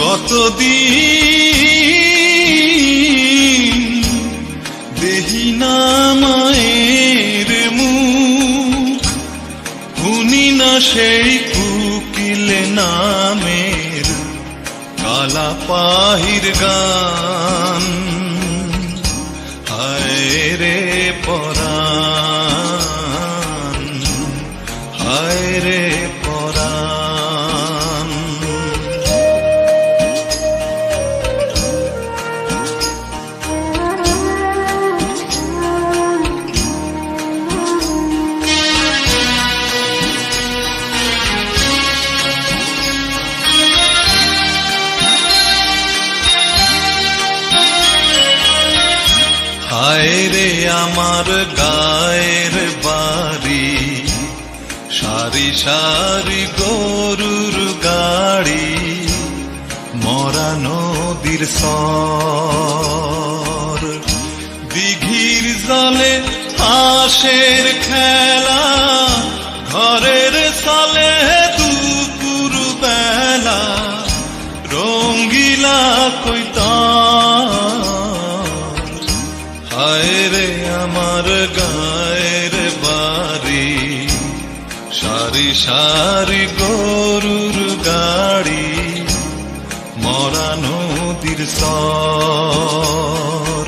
কতদিন দেহি না মায়ের মুখ, শুনি না সেই কুকিল নামের কালা পাহির গান। হায় রে পরাণ রে হায় রে আমার গায়ের বাড়ি। সারি সারি গরুর গাড়ি, মরা নদীর সর দিঘির জলে হাঁসের খেলা, ঘরের সালে আমার গায়ের বাড়ি। সারি সারি গরুর গাড়ি মরা নদীর সর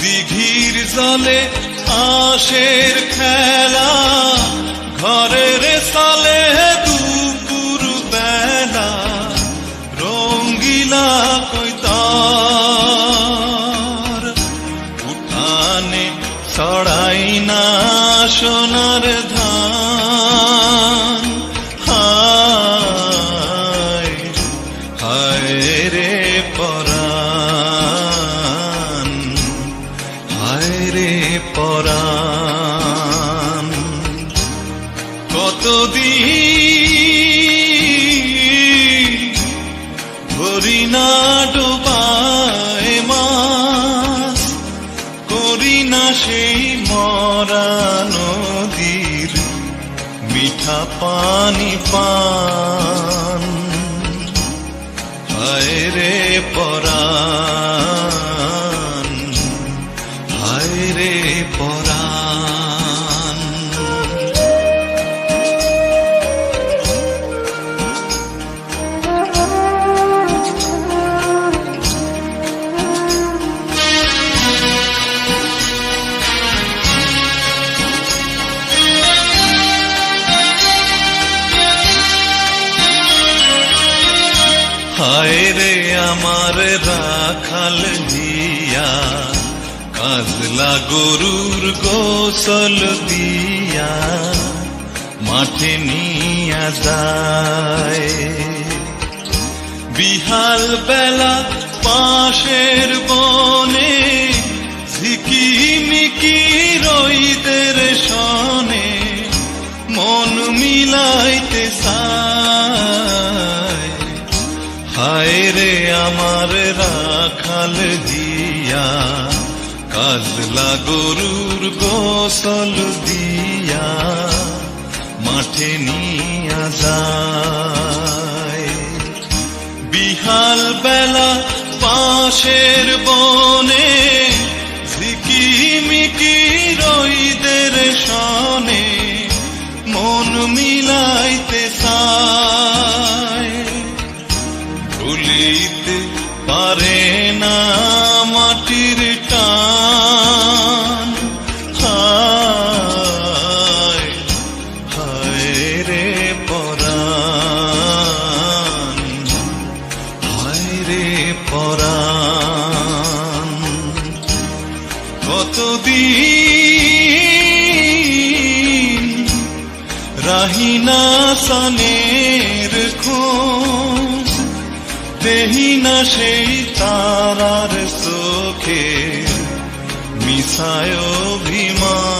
দিঘির জলে আশের খেলা সোনার ধান। হায় হায় রে পরাণ। হায় রে পরাণ। কতদিন ধরি না ডোবায় মাছ করি না সেই মরা মিঠা পানি পান। হায় রে পরাণ হায় রে পরাণ। আমার রাখাল দিয়া কাজলা গরুর গোসল দিয়া মাঠে নিয়া যায়। বিহাল বেলা পাশের বনে ঝিকিমিকি রইদের সনে মন মিলাইতে চায়। হায় রে আমার রাখাল জিয়া কাজলা গরুর গোসল দিয়া, মাঠে নিয়া যায়। বিহাল বেলা পাশের বনে পরাণ। কতদিন রাহিনা সানের খোঁজ দেহি না সেই তারার চোখে মিশায় অভিমান।